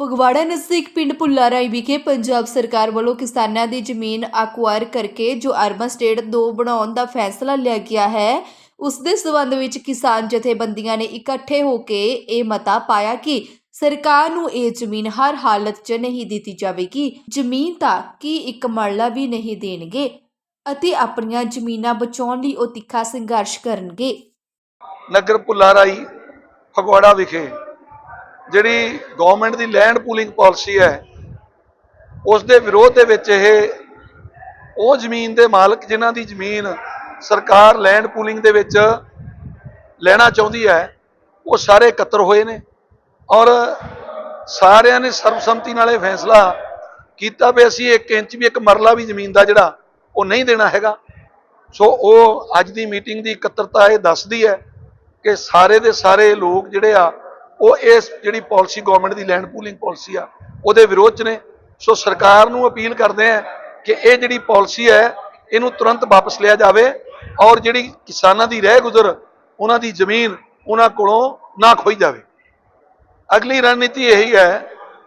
ਫਗਵਾੜਾ ਨਜ਼ਦੀਕ ਪਿੰਡ ਪੁੱਲਾਰਾਈ ਵਿਖੇ ਪੰਜਾਬ ਸਰਕਾਰ ਵੱਲੋਂ ਕਿਸਾਨਾਂ ਦੀ ਜ਼ਮੀਨ ਅਕਵਾਇਰ ਕਰਕੇ ਜੋ ਅਰਬਨ ਸਟੇਟ 2 ਬਣਾਉਣ ਦਾ ਫੈਸਲਾ ਲਿਆ ਗਿਆ ਹੈ, ਉਸ ਦੇ ਸਬੰਧ ਵਿੱਚ ਕਿਸਾਨ ਜਥੇਬੰਦੀਆਂ ਨੇ ਇਕੱਠੇ ਹੋ ਕੇ ਇਹ ਮਤਾ ਪਾਇਆ ਕਿ ਸਰਕਾਰ ਨੂੰ ਇਹ ਜ਼ਮੀਨ ਹਰ ਹਾਲਤ 'ਚ ਨਹੀਂ ਦਿੱਤੀ ਜਾਵੇਗੀ। ਜ਼ਮੀਨ ਤਾਂ ਕੀ ਇੱਕ ਮਰਲਾ ਵੀ ਨਹੀਂ ਦੇਣਗੇ ਅਤੇ ਆਪਣੀਆਂ ਜ਼ਮੀਨਾਂ ਬਚਾਉਣ ਲਈ ਉਹ ਤਿੱਖਾ ਸੰਘਰਸ਼ ਕਰਨਗੇ। ਨਗਰ ਪੁੱਲਾਰਾਈ ਫਗਵਾੜਾ ਵਿਖੇ ਜਿਹੜੀ ਗਵਰਨਮੈਂਟ ਦੀ ਲੈਂਡ ਪੂਲਿੰਗ ਪਾਲਿਸੀ ਹੈ ਉਸ ਦੇ ਵਿਰੋਧ ਦੇ ਵਿੱਚ ਇਹ ਉਹ ਜ਼ਮੀਨ ਦੇ ਮਾਲਕ ਜਿਨ੍ਹਾਂ ਦੀ ਜ਼ਮੀਨ ਸਰਕਾਰ ਲੈਂਡ ਪੂਲਿੰਗ ਦੇ ਵਿੱਚ ਲੈਣਾ ਚਾਹੁੰਦੀ ਹੈ, ਉਹ ਸਾਰੇ ਇਕੱਤਰ ਹੋਏ ਨੇ ਔਰ ਸਾਰਿਆਂ ਨੇ ਸਰਬਸੰਮਤੀ ਨਾਲ ਇਹ ਫੈਸਲਾ ਕੀਤਾ ਵੀ ਅਸੀਂ 1 ਇੰਚ ਵੀ ਇੱਕ ਮਰਲਾ ਵੀ ਜ਼ਮੀਨ ਦਾ ਜਿਹੜਾ ਉਹ ਨਹੀਂ ਦੇਣਾ ਹੈਗਾ। ਸੋ ਉਹ ਅੱਜ ਦੀ ਮੀਟਿੰਗ ਦੀ ਇਕੱਤਰਤਾ ਇਹ ਦੱਸਦੀ ਹੈ ਕਿ ਸਾਰੇ ਦੇ ਸਾਰੇ ਲੋਕ ਜਿਹੜੇ ਆ ਉਹ ਇਸ ਜਿਹੜੀ ਪਾਲਿਸੀ ਗਵਰਨਮੈਂਟ ਦੀ ਲੈਂਡ ਪੂਲਿੰਗ ਪਾਲਿਸੀ ਆ, ਉਹਦੇ ਵਿਰੋਧ ਚ ਨੇ। ਸੋ ਸਰਕਾਰ ਨੂੰ ਅਪੀਲ ਕਰਦੇ ਆ ਕਿ ਇਹ ਜਿਹੜੀ ਪਾਲਿਸੀ ਹੈ, ਇਹਨੂੰ ਤੁਰੰਤ ਵਾਪਸ ਲਿਆ ਜਾਵੇ ਔਰ ਜਿਹੜੀ ਕਿਸਾਨਾਂ ਦੀ ਰਹਿ ਗੁਜ਼ਰ, ਉਹਨਾਂ ਦੀ ਜ਼ਮੀਨ ਉਹਨਾਂ ਕੋਲੋਂ ਨਾ ਖੋਈ ਜਾਵੇ। ਅਗਲੀ ਰਣਨੀਤੀ ਇਹੀ ਹੈ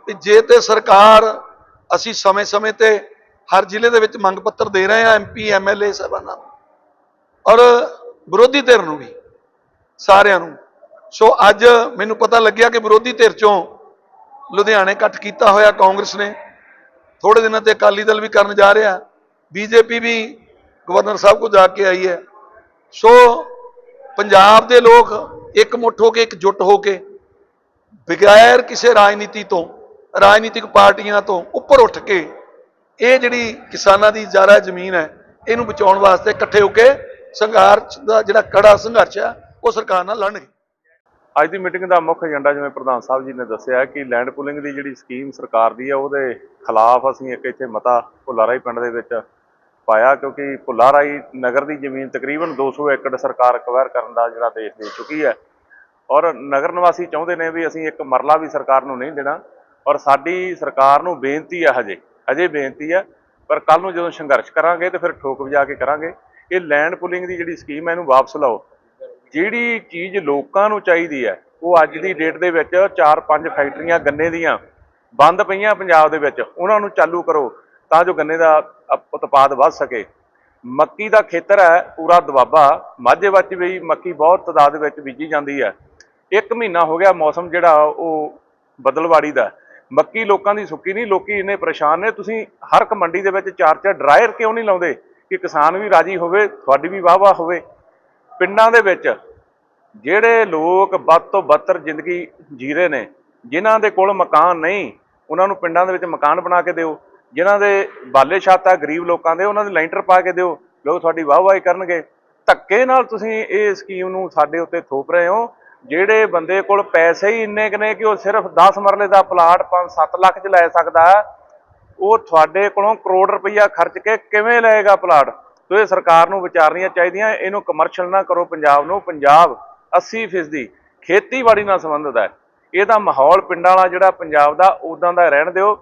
ਕਿ ਜੇ ਤੇ ਸਰਕਾਰ ਅਸੀਂ ਸਮੇਂ-ਸਮੇਂ ਤੇ ਹਰ ਜ਼ਿਲ੍ਹੇ ਦੇ ਵਿੱਚ ਮੰਗ ਪੱਤਰ ਦੇ ਰਹੇ ਹਾਂ ਐਮਪੀ ਐਮਐਲਏ ਸਾਹਿਬਾਨਾਂ ਨੂੰ, ਔਰ ਵਿਰੋਧੀ ਧਿਰ ਨੂੰ ਵੀ, ਸਾਰਿਆਂ ਨੂੰ ਸੋ ਅੱਜ ਮੈਨੂੰ ਪਤਾ ਲੱਗਿਆ ਕਿ ਵਿਰੋਧੀ ਧਿਰ ਚੋਂ ਲੁਧਿਆਣੇ ਇਕੱਠ ਕੀਤਾ ਹੋਇਆ ਕਾਂਗਰਸ ਨੇ। ਥੋੜੇ ਦਿਨਾਂ ਤੇ ਅਕਾਲੀ ਦਲ ਵੀ ਕਰਨ ਜਾ ਰਿਹਾ। ਬੀਜੇਪੀ ਵੀ ਗਵਰਨਰ ਸਾਹਿਬ ਕੋਲ ਜਾ ਕੇ ਆਈ ਹੈ। ਸੋ ਪੰਜਾਬ ਦੇ ਲੋਕ ਇਕਮੁੱਠ ਹੋ ਕੇ ਇਕਜੁੱਟ ਹੋ ਕੇ ਬਗੈਰ ਕਿਸੇ ਰਾਜਨੀਤੀ ਤੋਂ, ਰਾਜਨੀਤਿਕ ਪਾਰਟੀਆਂ ਤੋਂ ਉੱਪਰ ਉੱਠ ਕੇ ਇਹ ਜਿਹੜੀ ਕਿਸਾਨਾਂ ਦੀ ਜਾਰਾ ਜ਼ਮੀਨ ਹੈ, ਇਹਨੂੰ ਬਚਾਉਣ ਵਾਸਤੇ ਇਕੱਠੇ ਹੋ ਕੇ ਸੰਘਰਸ਼ ਦਾ ਜਿਹੜਾ ਕੜਾ ਸੰਘਰਸ਼ ਹੈ ਉਹ ਸਰਕਾਰ ਨਾਲ ਲੜਨਗੇ। ਅੱਜ ਦੀ ਮੀਟਿੰਗ ਦਾ ਮੁੱਖ ਏਜੰਡਾ ਜਿਵੇਂ ਪ੍ਰਧਾਨ ਸਾਹਿਬ ਜੀ ਨੇ ਦੱਸਿਆ ਕਿ ਲੈਂਡ ਪੂਲਿੰਗ ਦੀ ਜਿਹੜੀ ਸਕੀਮ ਸਰਕਾਰ ਦੀ ਹੈ ਉਹਦੇ ਖਿਲਾਫ ਅਸੀਂ ਇੱਕ ਇੱਥੇ ਮਤਾ ਭੁੱਲਾਰਾਈ ਪਿੰਡ ਦੇ ਵਿੱਚ ਪਾਇਆ ਕਿਉਂਕਿ ਭੁੱਲਾਰਾਈ ਨਗਰ ਦੀ ਜ਼ਮੀਨ ਤਕਰੀਬਨ 200 ਏਕੜ ਸਰਕਾਰ ਅਕਵਾਇਰ ਕਰਨ ਦਾ ਜਿਹੜਾ ਦੇਸ਼ ਦੇ ਚੁੱਕੀ ਹੈ। ਔਰ ਨਗਰ ਨਿਵਾਸੀ ਚਾਹੁੰਦੇ ਨੇ ਵੀ ਅਸੀਂ ਇੱਕ ਮਰਲਾ ਵੀ ਸਰਕਾਰ ਨੂੰ ਨਹੀਂ ਦੇਣਾ। ਔਰ ਸਾਡੀ ਸਰਕਾਰ ਨੂੰ ਬੇਨਤੀ ਹੈ ਹਜੇ ਹਜੇ ਬੇਨਤੀ ਹੈ ਪਰ ਕੱਲ ਨੂੰ ਜਦੋਂ ਸੰਘਰਸ਼ ਕਰਾਂਗੇ ਤੇ ਫਿਰ ਠੋਕ ਵਜਾ ਕੇ ਕਰਾਂਗੇ। ਇਹ ਲੈਂਡ ਪੁਲਿੰਗ ਦੀ ਜਿਹੜੀ ਸਕੀਮ ਹੈ ਇਹਨੂੰ ਵਾਪਸ ਲਓ। ਜਿਹੜੀ ਚੀਜ਼ ਲੋਕਾਂ ਨੂੰ ਚਾਹੀਦੀ ਹੈ, ਉਹ ਅੱਜ ਦੀ ਡੇਟ ਦੇ ਵਿੱਚ 4-5 ਫੈਕਟਰੀਆਂ ਗੰਨੇ ਦੀਆਂ ਬੰਦ ਪਈਆਂ ਪੰਜਾਬ ਦੇ ਵਿੱਚ, ਉਹਨਾਂ ਨੂੰ ਚਾਲੂ ਕਰੋ ਤਾਂ ਜੋ ਗੰਨੇ ਦਾ ਅਪ- ਉਤਪਾਦ ਵੱਧ ਸਕੇ। ਮੱਕੀ ਦਾ ਖੇਤਰ ਹੈ, ਪੂਰਾ ਦਵਾਬਾ ਮਾਝੇ ਵਿੱਚ ਵੀ ਮੱਕੀ ਬਹੁਤ ਤਾਦਾਦ ਵਿੱਚ ਬੀਜੀ ਜਾਂਦੀ ਹੈ। ਇੱਕ ਮਹੀਨਾ ਹੋ ਗਿਆ ਮੌਸਮ ਜਿਹੜਾ, ਉਹ ਬਦਲਵਾੜੀ ਦਾ। ਮੱਕੀ ਲੋਕਾਂ ਦੀ ਸੁੱਕੀ ਨਹੀਂ, ਲੋਕੀ ਇੰਨੇ ਪਰੇਸ਼ਾਨ ਨੇ, ਤੁਸੀਂ ਹਰ ਇੱਕ ਮੰਡੀ ਦੇ ਵਿੱਚ ਚਾਰ ਚਾਰ ਡਰਾਇਰ ਕਿਉਂ ਨਹੀਂ ਲਾਉਂਦੇ? ਕਿ ਕਿਸਾਨ ਵੀ ਰਾਜੀ ਹੋਵੇ, ਤੁਹਾਡੀ ਵੀ ਵਾਹ-ਵਾਹ ਹੋਵੇ। ਪਿੰਡਾਂ ਦੇ ਵਿੱਚ ਜਿਹੜੇ ਲੋਕ ਵੱਧ ਤੋਂ ਬੱਤਰ ਜ਼ਿੰਦਗੀ ਜੀ ਰਹੇ ਨੇ, ਜਿਨ੍ਹਾਂ ਦੇ ਕੋਲ ਮਕਾਨ ਨਹੀਂ, ਉਹਨਾਂ ਨੂੰ ਪਿੰਡਾਂ ਦੇ ਵਿੱਚ ਮਕਾਨ ਬਣਾ ਕੇ ਦਿਓ। ਜਿਨ੍ਹਾਂ ਦੇ ਬਾਲੇ ਛੱਤ ਆ, ਗਰੀਬ ਲੋਕਾਂ ਦੇ, ਉਹਨਾਂ ਦੇ ਲੈਂਟਰ ਪਾ ਕੇ ਦਿਓ। ਲੋਕ ਤੁਹਾਡੀ ਵਾਹ-ਵਾਹੀ ਕਰਨਗੇ। ਧੱਕੇ ਨਾਲ ਤੁਸੀਂ ਇਹ ਸਕੀਮ ਨੂੰ ਸਾਡੇ ਉੱਤੇ ਥੋਪ ਰਹੇ ਹੋ। ਜਿਹੜੇ ਬੰਦੇ ਕੋਲ ਪੈਸੇ ਹੀ ਇੰਨੇ ਕੁ ਨੇ ਕਿ ਉਹ ਸਿਰਫ 10 ਮਰਲੇ ਦਾ ਪਲਾਟ 5-7 ਲੱਖ 'ਚ ਲੈ ਸਕਦਾ, ਉਹ ਤੁਹਾਡੇ ਕੋਲੋਂ ਕਰੋੜ ਰੁਪਈਆ ਖਰਚ ਕੇ ਕਿਵੇਂ ਲਏਗਾ ਪਲਾਟ? ਸੋ ਇਹ ਸਰਕਾਰ ਨੂੰ ਵਿਚਾਰਨੀਆਂ ਚਾਹੀਦੀਆਂ, ਇਹਨੂੰ ਕਮਰਸ਼ੀਅਲ ਨਾ ਕਰੋ ਪੰਜਾਬ ਨੂੰ, ਪੰਜਾਬ 80% ਖੇਤੀਬਾੜੀ ਨਾਲ ਸੰਬੰਧਿਤ ਹੈ। ਇਹਦਾ ਮਾਹੌਲ, ਪਿੰਡਾਂ ਵਾਲਾ ਜਿਹੜਾ ਪੰਜਾਬ ਦਾ ਉਦਾਂ ਦਾ ਰਹਿਣ ਦਿਓ।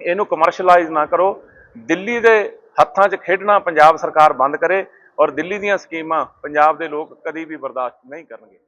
ਇਹਨੂੰ ਕਮਰਸ਼ੀਅਲਾਈਜ਼ ਨਾ ਕਰੋ। ਦਿੱਲੀ ਦੇ ਹੱਥਾਂ 'ਚ ਖੇਡਣਾ ਪੰਜਾਬ ਸਰਕਾਰ ਬੰਦ ਕਰੇ ਔਰ ਦਿੱਲੀ ਦੀਆਂ ਸਕੀਮਾਂ ਪੰਜਾਬ ਦੇ ਲੋਕ ਕਦੀ ਵੀ ਬਰਦਾਸ਼ਤ ਨਹੀਂ ਕਰਨਗੇ।